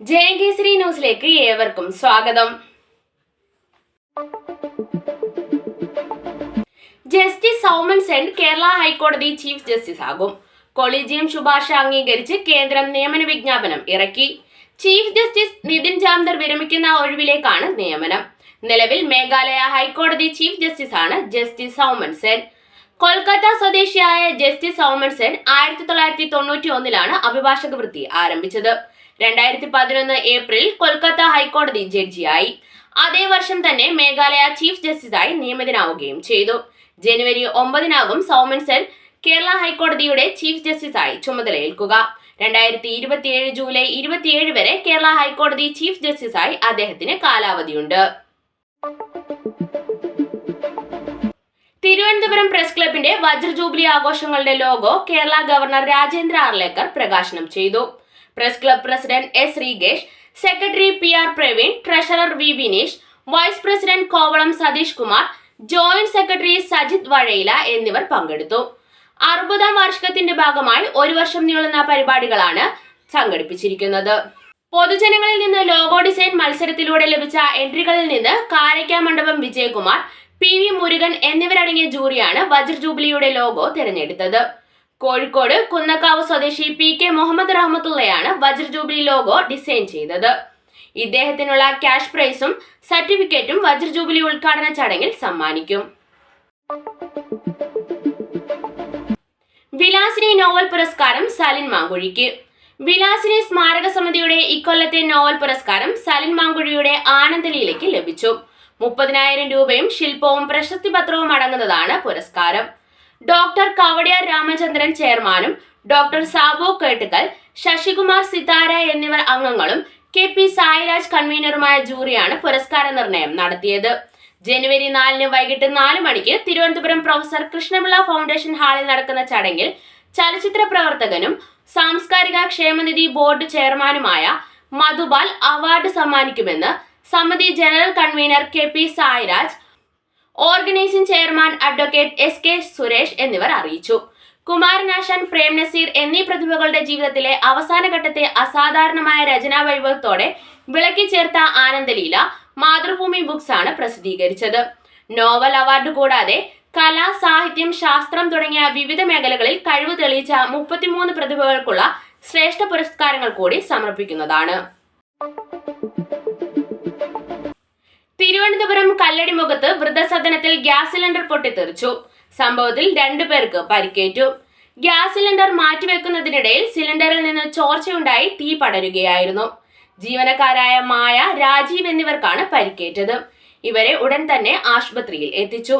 ജയകേസരി ന്യൂസിലേക്ക് ഏവർക്കും സ്വാഗതം. ജസ്റ്റിസ് സൗമൻ സെൻ കേരള ഹൈക്കോടതി ചീഫ് ജസ്റ്റിസ് ആകും. കൊളീജിയം ശുപാർശ അംഗീകരിച്ച് കേന്ദ്രം നിയമന വിജ്ഞാപനം ഇറക്കി. ചീഫ് ജസ്റ്റിസ് നിതിൻ ജാംദർ വിരമിക്കുന്ന ഒഴിവിലേക്കാണ് നിയമനം. നിലവിൽ മേഘാലയ ഹൈക്കോടതി ചീഫ് ആണ് ജസ്റ്റിസ് സൗമൻ സെൻ. കൊൽക്കത്ത സ്വദേശിയായ ജസ്റ്റിസ് സൗമൻ സെൻ ആയിരത്തി തൊള്ളായിരത്തി തൊണ്ണൂറ്റി ഒന്നിലാണ് അഭിഭാഷക വൃത്തി ആരംഭിച്ചത്. രണ്ടായിരത്തി പതിനൊന്ന് ഏപ്രിൽ കൊൽക്കത്ത ഹൈക്കോടതി ജഡ്ജിയായി. അതേ വർഷം തന്നെ മേഘാലയ ചീഫ് ജസ്റ്റിസായി നിയമിതനാവുകയും ചെയ്തു. ജനുവരി ഒമ്പതിനാകും സൗമൻ സെൻ കേരള ഹൈക്കോടതിയുടെ ചീഫ് ജസ്റ്റിസായി ചുമതലയേൽക്കുക. രണ്ടായിരത്തി ഇരുപത്തിയേഴ് ജൂലൈ ഇരുപത്തിയേഴ് വരെ കേരള ഹൈക്കോടതി ചീഫ് ജസ്റ്റിസായി അദ്ദേഹത്തിന് കാലാവധിയുണ്ട്. തിരുവനന്തപുരം പ്രസ് ക്ലബിന്റെ വജ്ര ജൂബിലി ആഘോഷങ്ങളുടെ ലോഗോ കേരള ഗവർണർ രാജേന്ദ്ര ആർലേക്കർ പ്രകാശനം ചെയ്തു. Press club president S Sreekesh secretary P R Praveen treasurer V Vineesh vice president Kovalam Satheesh Kumar joint secretary Sajith Vazhayila എന്നിവർ പങ്കെടുത്തു. അറുപതാം വാർഷികത്തിന്റെ ഭാഗമായി ഒരു വർഷം നീളുന്ന പരിപാടികളാണ് സംഘടിപ്പിച്ചിരിക്കുന്നത്. പൊതുജനങ്ങളിൽ നിന്ന് ലോഗോ ഡിസൈൻ മത്സരത്തിലൂടെ ലഭിച്ച എൻട്രികളിൽ നിന്ന് കാരയ്ക്ക മണ്ഡപം വിജയകുമാർ പി വി മുരുകൻ എന്നിവരടങ്ങിയ ജൂറിയാണ് വജ്ര ജൂബിലിയുടെ ലോഗോ തിരഞ്ഞെടുത്തത്. കോഴിക്കോട് കുന്നക്കാവ് സ്വദേശി പി കെ മുഹമ്മദ് റഹ്മത്തുള്ളയാണ് വജ്രജൂബിലി ലോഗോ ഡിസൈൻ ചെയ്തത്. ഇദ്ദേഹത്തിനുള്ള ക്യാഷ് പ്രൈസും സർട്ടിഫിക്കറ്റും വജ്രജൂബിലി ഉദ്ഘാടന ചടങ്ങിൽ സമ്മാനിക്കും. വിലാസിനി നോവൽ പുരസ്കാരം സലിൻ മാങ്കുഴിക്ക്. വിലാസിനി സ്മാരക സമിതിയുടെ ഇക്കൊല്ലത്തെ നോവൽ പുരസ്കാരം സലിൻ മാങ്കുഴിയുടെ ആനന്ദലീലയ്ക്ക് ലഭിച്ചു. മുപ്പതിനായിരം രൂപയും ശില്പവും പ്രശസ്തി പത്രവും അടങ്ങുന്നതാണ് പുരസ്കാരം. ഡോക്ടർ കവടിയാർ രാമചന്ദ്രൻ ചെയർമാനും ഡോക്ടർ സാബോ കേട്ടുകൽ ശശികുമാർ സിതാര എന്നിവർ അംഗങ്ങളും കെ പി സായിരാജ് കൺവീനറുമായ ജൂറിയാണ് പുരസ്കാര നിർണയം നടത്തിയത്. ജനുവരി നാലിന് വൈകിട്ട് നാല് മണിക്ക് തിരുവനന്തപുരം പ്രൊഫസർ കൃഷ്ണപിള്ള ഫൗണ്ടേഷൻ ഹാളിൽ നടക്കുന്ന ചടങ്ങിൽ ചലച്ചിത്ര പ്രവർത്തകനും സാംസ്കാരിക ക്ഷേമനിധി ബോർഡ് ചെയർമാനുമായ മധുബാൽ അവാർഡ് സമ്മാനിക്കുമെന്ന് സമിതി general convener K P Sairaj organising chairman advocate S K Suresh എന്നിവർ അറിയിച്ചു. കുമാരനാശാൻ പ്രേം നസീർ എന്നീ പ്രതിഭകളുടെ ജീവിതത്തിലെ അവസാനഘട്ടത്തെ അസാധാരണമായ രചനാ വൈഭവത്തോടെ വിളക്കി ചേർത്ത ആനന്ദലീല മാതൃഭൂമി ബുക്സ് ആണ് പ്രസിദ്ധീകരിച്ചത്. നോവൽ അവാർഡ് കൂടാതെ കല സാഹിത്യം ശാസ്ത്രം തുടങ്ങിയ വിവിധ മേഖലകളിൽ കഴിവ് തെളിയിച്ച മുപ്പത്തിമൂന്ന് പ്രതിഭകൾക്കുള്ള ശ്രേഷ്ഠ പുരസ്കാരങ്ങൾ കൂടി സമർപ്പിക്കുന്നതാണ്. തിരുവനന്തപുരം കല്ലടിമുഖത്ത് വൃദ്ധസദനത്തിൽ ഗ്യാസ് സിലിണ്ടർ പൊട്ടിത്തെറിച്ചു. സംഭവത്തിൽ രണ്ടുപേർക്ക് പരിക്കേറ്റു. ഗ്യാസ് സിലിണ്ടർ മാറ്റിവെക്കുന്നതിനിടയിൽ സിലിണ്ടറിൽ നിന്ന് ചോർച്ചയുണ്ടായി തീ പടരുകയായിരുന്നു. ജീവനക്കാരായ മായ രാജീവ് എന്നിവർക്കാണ് പരിക്കേറ്റത്. ഇവരെ ഉടൻ തന്നെ ആശുപത്രിയിൽ എത്തിച്ചു.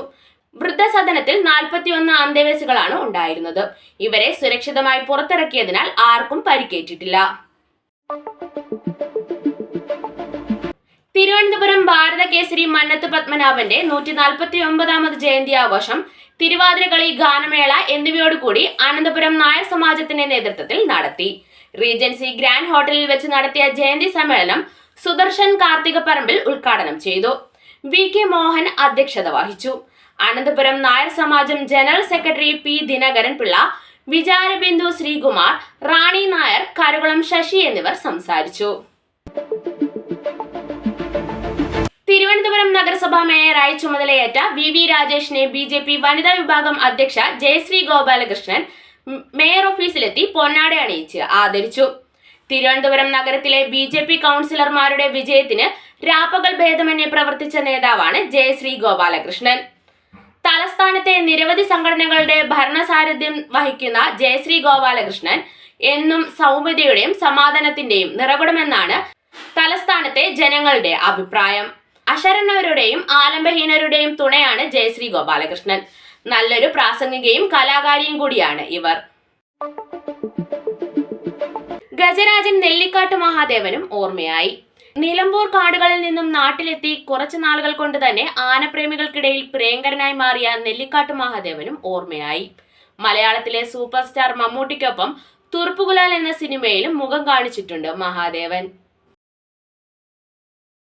വൃദ്ധസദനത്തിൽ നാൽപ്പത്തിയൊന്ന് അന്തേവാസികളാണ് ഉണ്ടായിരുന്നത്. ഇവരെ സുരക്ഷിതമായി പുറത്തിറക്കിയതിനാൽ ആർക്കും പരിക്കേറ്റിട്ടില്ല. തിരുവനന്തപുരം ഭാരതകേസരി മന്നത്ത് പത്മനാഭന്റെ നൂറ്റി നാൽപ്പത്തി ഒമ്പതാമത് ജയന്തി ആഘോഷം തിരുവാതിരകളി ഗാനമേള എന്നിവയോടുകൂടി അനന്തപുരം നായർ സമാജത്തിന്റെ നേതൃത്വത്തിൽ നടത്തി. റീജൻസി ഗ്രാൻഡ് ഹോട്ടലിൽ വെച്ച് നടത്തിയ ജയന്തി സമ്മേളനം സുദർശൻ കാർത്തിക പറമ്പിൽ ഉദ്ഘാടനം ചെയ്തു. വി കെ മോഹൻ അധ്യക്ഷത വഹിച്ചു. അനന്തപുരം നായർ സമാജം general secretary P Dinakaran Pillai വിചാരബിന്ദു Sreekumar Rani Nair Karukulam Sasi എന്നിവർ സംസാരിച്ചു. തിരുവനന്തപുരം നഗരസഭാ മേയറായി ചുമതലയേറ്റ വി വി രാജേഷിനെ ബി ജെ പി വനിതാ വിഭാഗം അധ്യക്ഷ ജയശ്രീ ഗോപാലകൃഷ്ണൻ മേയർ ഓഫീസിലെത്തി പൊന്നാട അണിയിച്ച് ആദരിച്ചു. തിരുവനന്തപുരം നഗരത്തിലെ ബി ജെ പി കൗൺസിലർമാരുടെ വിജയത്തിന് രാപ്പകൽ ഭേദമന്യെ പ്രവർത്തിച്ച നേതാവാണ് ജയശ്രീ ഗോപാലകൃഷ്ണൻ. തലസ്ഥാനത്തെ നിരവധി സംഘടനകളുടെ ഭരണസാരഥ്യം വഹിക്കുന്ന ജയശ്രീ ഗോപാലകൃഷ്ണൻ എന്നും സൗമ്യതയുടെയും സമാധാനത്തിന്റെയും നിറകുടമെന്നാണ് തലസ്ഥാനത്തെ ജനങ്ങളുടെ അഭിപ്രായം. അശരണരുടെയും ആലംബഹീനരുടെയും തുണയാണ് ജയശ്രീ ഗോപാലകൃഷ്ണൻ. നല്ലൊരു പ്രാസംഗികയും കലാകാരിയും കൂടിയാണ് ഇവർ. ഗജരാജൻ നെല്ലിക്കാട്ട് മഹാദേവനും ഓർമ്മയായി. നിലമ്പൂർ കാടുകളിൽ നിന്നും നാട്ടിലെത്തി കുറച്ചു നാളുകൾ കൊണ്ട് തന്നെ ആനപ്രേമികൾക്കിടയിൽ പ്രിയങ്കരനായി മാറിയ നെല്ലിക്കാട്ട് മഹാദേവനും ഓർമ്മയായി. മലയാളത്തിലെ സൂപ്പർ സ്റ്റാർ മമ്മൂട്ടിക്കൊപ്പം തുറുപ്പുകുലാൽ എന്ന സിനിമയിലും മുഖം കാണിച്ചിട്ടുണ്ട് മഹാദേവൻ.